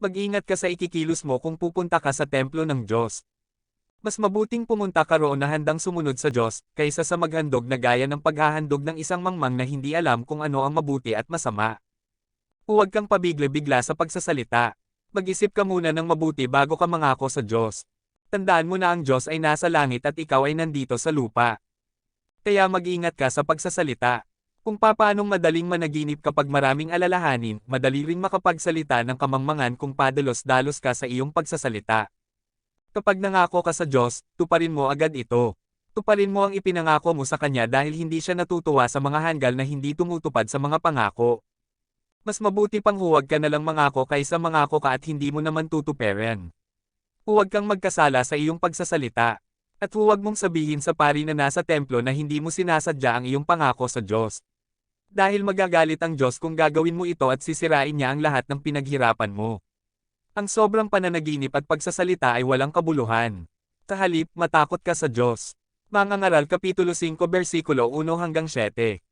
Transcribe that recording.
Mag-ingat ka sa ikikilos mo kung pupunta ka sa templo ng Diyos. Mas mabuting pumunta ka roon na handang sumunod sa Diyos, kaysa sa maghandog na gaya ng paghahandog ng isang mangmang na hindi alam kung ano ang mabuti at masama. Huwag kang pabigla-bigla sa pagsasalita. Mag-isip ka muna ng mabuti bago ka mangako sa Diyos. Tandaan mo na ang Diyos ay nasa langit at ikaw ay nandito sa lupa. Kaya mag-ingat ka sa pagsasalita. Kung papaanong madaling managinip kapag maraming alalahanin, madali ring makapagsalita ng kamangmangan kung padalos-dalos ka sa iyong pagsasalita. Kapag nangako ka sa Diyos, tuparin mo agad ito. Tuparin mo ang ipinangako mo sa Kanya dahil hindi siya natutuwa sa mga hanggal na hindi tumutupad sa mga pangako. Mas mabuti pang huwag ka na lang mangako kaysa mangako ka at hindi mo naman tutuperan. Huwag kang magkasala sa iyong pagsasalita. At huwag mong sabihin sa pari na nasa templo na hindi mo sinasadya ang iyong pangako sa Diyos. Dahil magagalit ang Diyos kung gagawin mo ito at sisirain niya ang lahat ng pinaghirapan mo. Ang sobrang pananaginip at pagsasalita ay walang kabuluhan. Sa halip, matakot ka sa Diyos. Mga ngaral Kapitulo 5 versikulo 1 hanggang 7.